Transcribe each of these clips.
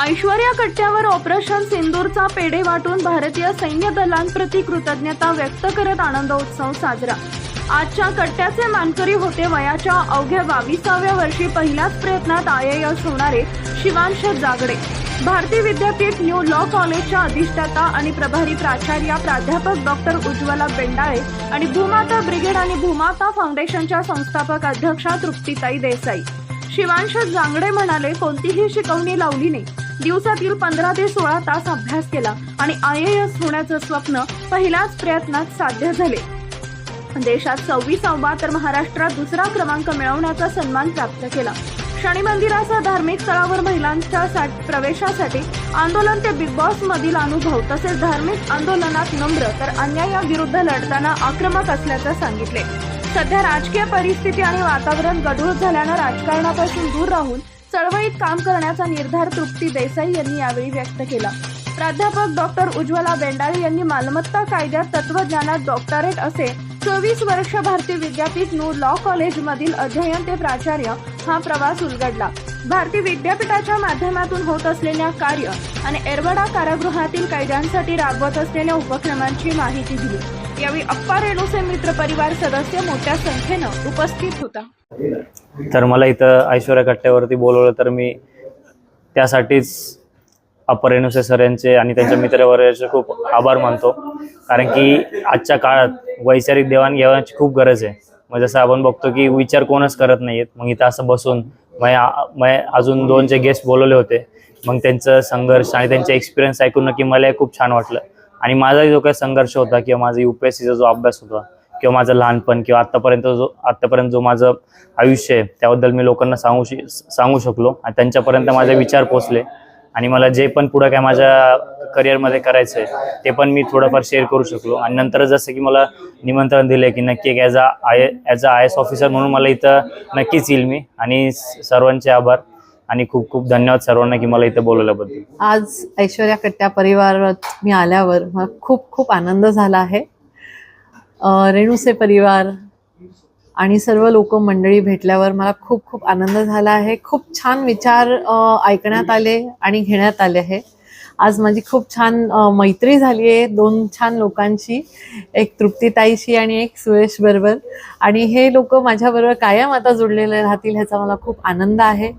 ऐश्वर्या कट्ट्यावर ऑपरेशन सिंदूरचा पेढे वाटून भारतीय सैन्य दलांप्रती कृतज्ञता व्यक्त करत आनंद उत्सव साजरा. आजच्या कट्ट्याचे मानकरी होते वयाच्या अवघ्या बावीसाव्या वर्षी पहिल्याच प्रयत्नात आय होणारे शिवांश जागडे. भारती विद्यापीठ न्यू लॉ कॉलेजच्या अधिष्ठाता आणि प्रभारी प्राचार्या प्राध्यापक डॉक्टर उज्ज्वला बेंडाळे आणि भूमाता ब्रिगेड आणि भूमाता फाउंडेशनच्या संस्थापक अध्यक्षा तृप्तीताई देसाई. शिवांश जांगडे म्हणाले कोणतीही शिकवणी लावली नाही. दिवसातील पंधरा ते सोळा तास अभ्यास केला आणि आय ए एस होण्याचं स्वप्न पहिल्याच प्रयत्नात साध्य झाले. देशात सव्वीसावा तर महाराष्ट्रात दुसरा क्रमांक मिळवण्याचा सन्मान प्राप्त केला. शनी मंदिरासह धार्मिक स्थळावर महिलांच्या सा- प्रवेशासाठी आंदोलन ते बिग बॉस मधील अनुभव तसेच धार्मिक आंदोलनात नम्र तर अन्यायाविरुद्ध लढताना आक्रमक असल्याचं सांगितले. सध्या राजकीय परिस्थिती आणि वातावरण गढूळ झाल्यानं राजकारणापासून दूर राहून चळवळीत काम करण्याचा निर्धार तृप्ती देसाई यांनी यावेळी व्यक्त केला. प्राध्यापक डॉक्टर उज्ज्वला बेंडाळे यांनी मालमत्ता कायद्यात तत्वज्ञानात डॉक्टरेट असे चोवीस वर्ष भारतीय विद्यापीठ नू लॉ कॉलेज मधील अध्ययन ते प्राचार्य हा प्रवास उलगडला. भारतीय विद्यापीठाच्या माध्यमातून होत असलेल्या कार्य आणि एरवडा कारागृहातील कैद्यांसाठी राबवत असलेल्या उपक्रमांची माहिती दिली. यावेळी अप्पा रेणुसे मित्र परिवार सदस्य मोठ्या संख्येनं उपस्थित होता. तर मला इथं ऐश्वर्या कट्ट्यावरती बोलवलं तर मी त्यासाठीच अप्पर रेणुसे सर यांचे आणि त्यांच्या मित्रवर्गाचे खूप आभार मानतो. कारण की आजच्या काळात वैचारिक देवाणघेवाणाची खूप गरज आहे. म्हणजे मग जसं आपण बघतो की विचार कोणच करत नाहीत. मग इथं असं बसून मग मग अजून दोन जे गेस्ट बोलवले होते मग त्यांचं संघर्ष आणि त्यांचे एक्सपिरियन्स ऐकून की मला खूप छान वाटलं. आणि माझाही जो काही संघर्ष होता किंवा माझा यू पी एस सीचा जो अभ्यास होता किंवा माझं लहानपण किंवा आत्तापर्यंत जो आत्तापर्यंत जो माझं आयुष्य आहे त्याबद्दल मी लोकांना सांगू श सांगू शकलो आणि त्यांच्यापर्यंत माझे विचार पोचले आणि मला जे पण पुढं काय माझ्या करिअरमध्ये करायचं आहे ते पण मी थोडंफार शेअर करू शकलो. आणि नंतर जसं की मला निमंत्रण दिलं की नक्की एक as a I as a I S officer म्हणून मला इथं नक्कीच येईल मी. आणि सर्वांचे आभार. आणि खूप खूप धन्यवाद सर्वांना की मला इथं बोलवल्याबद्दल. आज ऐश्वर्या कट्ट्या परिवारात मी आल्यावर मला खूप खूप आनंद झाला आहे. अं, रेणुसे परिवार आणि सर्व लोक मंडळी भेटल्यावर मला खूप खूप आनंद झाला आहे. खूप छान विचार ऐकण्यात आले आणि घेण्यात आले आहे. आज माझी खूप छान मैत्री झाली आहे दोन छान लोकांची एक तृप्तीताईशी आणि एक सुरेश बरोबर. आणि हे लोक माझ्याबरोबर कायम आता जुळलेले राहतील ह्याचा मला खूप आनंद आहे.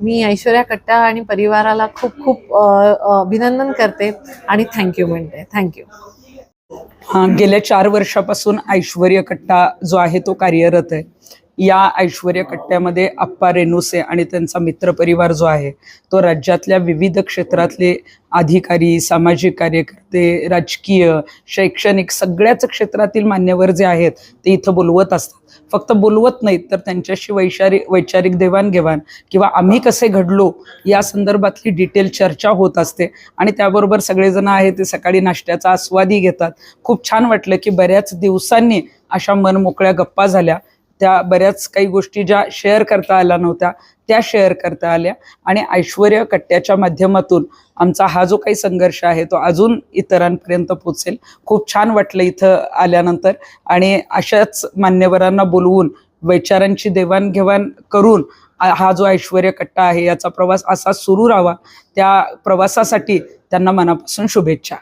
मी ऐश्वर्या कट्टा आणि परिवाराला खूप खूप अभिनंदन करते आणि थँक्यू म्हणते. थँक्यू गेल्या चार वर्षापासून ऐश्वर्य कट्टा जो आहे तो कार्यरत आहे. या ऐश्वर्य कट्ट्यामध्ये आप्पा रेणुसे आणि त्यांचा मित्रपरिवार जो आहे तो राज्यातल्या विविध क्षेत्रातले अधिकारी सामाजिक कार्यकर्ते राजकीय शैक्षणिक सगळ्याच क्षेत्रातील मान्यवर जे आहेत ते इथं बोलवत असतात. फक्त बोलवत नाहीत तर त्यांच्याशी वैचारिक वैचारिक देवाणघेवाण किंवा आम्ही कसे घडलो या संदर्भातली डिटेल चर्चा होत असते आणि त्याबरोबर सगळेजण आहेत ते सकाळी नाश्त्याचा आस्वादही घेतात. खूप छान वाटलं की बऱ्याच दिवसांनी अशा मनमोकळ्या गप्पा झाल्या. त्या बऱ्याच काही गोष्टी ज्या शेअर करता आल्या नव्हत्या त्या शेअर करता आल्या. आणि ऐश्वर्य कट्ट्याच्या माध्यमातून आमचा हा जो काही संघर्ष आहे तो अजून इतरांपर्यंत पोचेल खूप छान वाटलं इथं आल्यानंतर. आणि अशाच मान्यवरांना बोलवून विचारांची देवाणघेवाण करून हा जो ऐश्वर्य कट्टा आहे याचा प्रवास असा सुरू राहावा. त्या प्रवासासाठी त्यांना मनापासून शुभेच्छा.